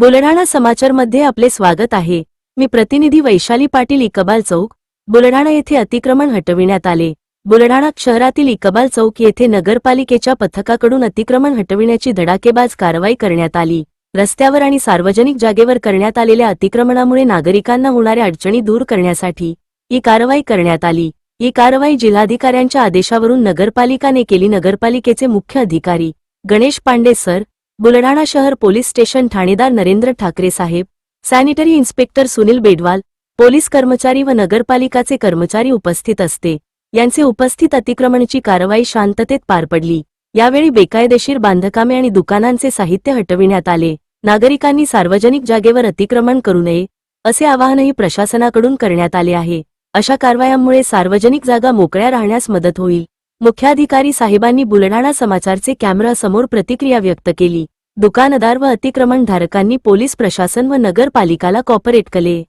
बुलढाणा समाचारमध्ये आपले स्वागत आहे. मी प्रतिनिधी वैशाली पाटील इकबाल चौक बुलढाणा येथे अतिक्रमण हटविण्यात आले. बुलढाणा शहरातील इकबाल चौक येथे नगरपालिकेच्या पथकाकडून अतिक्रमण हटविण्याची धडाकेबाज कारवाई करण्यात आली. रस्त्यावर आणि सार्वजनिक जागेवर करण्यात आलेल्या अतिक्रमणामुळे नागरिकांना होणाऱ्या अडचणी दूर करण्यासाठी ही कारवाई करण्यात आली. ही कारवाई जिल्हाधिकाऱ्यांच्या आदेशावरून नगरपालिकाने केली. नगरपालिकेचे मुख्य अधिकारी गणेश पांडे सर बुलढाणा शहर पोलीस स्टेशन ठाणेदार नरेंद्र ठाकरे साहेब sanitary inspector Sunil Bedwal police कर्मचारी व नगरपालिकाचे कर्मचारी उपस्थित असते. यांचे उपस्थित अतिक्रमणची कारवाई शांततेत पार पडली. यावेळी बेकायदेशीर बांधकामे आणि दुकानांचे साहित्य हटविण्यात आले. नागरिकांनी सार्वजनिक जागेवर अतिक्रमण करू नये असे आवाहनही प्रशासनाकडून करण्यात आले आहे. अशा कारवायांमुळे सार्वजनिक जागा मोकळ्या राहण्यास मदत होईल. मुख्याधिकारी साहेबांनी बुलढाणा समाचारचे कॅमेरासमोर प्रतिक्रिया व्यक्त केली. दुकानदार व अतिक्रमण धारकांनी पोलीस प्रशासन व नगरपालिकाला कॉपरेट केले.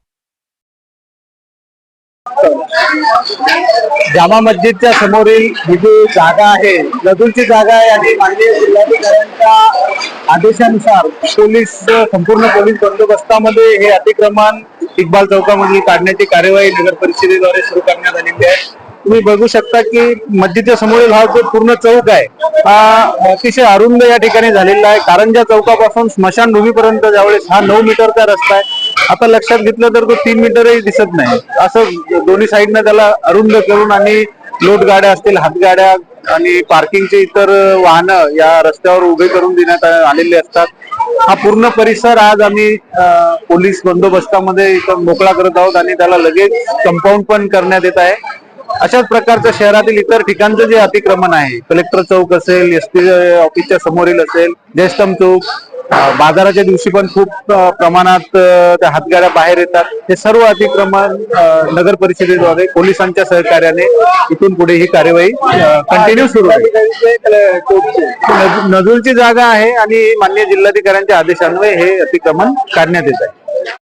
जामा मस्जिदच्या समोरील ही जी जागा आहे नदूरची जागा आहे आणि माननीय जिल्हाधिकाऱ्यांच्या आदेशानुसार पोलीस संपूर्ण पोलीस बंदोबस्तामध्ये हे अतिक्रमण इक्बाल चौकामधील काढण्याची कार्यवाही नगर परिषदेद्वारे सुरू करण्यात आलेली आहे. तुम्ही बघू शकता की मस्जिदच्या समोरील हा जो पूर्ण चौक आहे हा अतिशय अरुंद या ठिकाणी झालेला आहे. कारंजा चौकापासून स्मशानभूमीपर्यंत ज्यावेळेस हा नऊ मीटरचा रस्ता आहे आता लक्षात घेतलं तर तो तीन मीटरही दिसत नाही. असं दोन्ही साईडनं त्याला अरुंद करून आणि लोट गाड्या असतील हातगाड्या आणि पार्किंगचे इतर वाहनं या रस्त्यावर उभे करून देण्यात आलेले असतात. हा पूर्ण परिसर आज आम्ही पोलीस बंदोबस्तामध्ये इथं मोकळा करत आहोत आणि त्याला लगेच कंपाऊंड पण करण्यात येत आहे. अशाच प्रकारचं शहरातील इतर ठिकाणचं जे अतिक्रमण आहे कलेक्टर चौक असेल एस टी ऑफिसच्या समोरील असेल जयस्तंभ चौक बाजाराच्या दिवशी पण खूप प्रमाणात त्या हातगाड्या बाहेर येतात. हे सर्व अतिक्रमण नगर परिषदेद्वारे पोलिसांच्या सहकार्याने इथून पुढे ही कार्यवाही कंटिन्यू सुरू आहे. नजूरची जागा आहे आणि मान्य जिल्हाधिकाऱ्यांच्या आदेशान्वये हे अतिक्रमण काढण्यात येत आहे.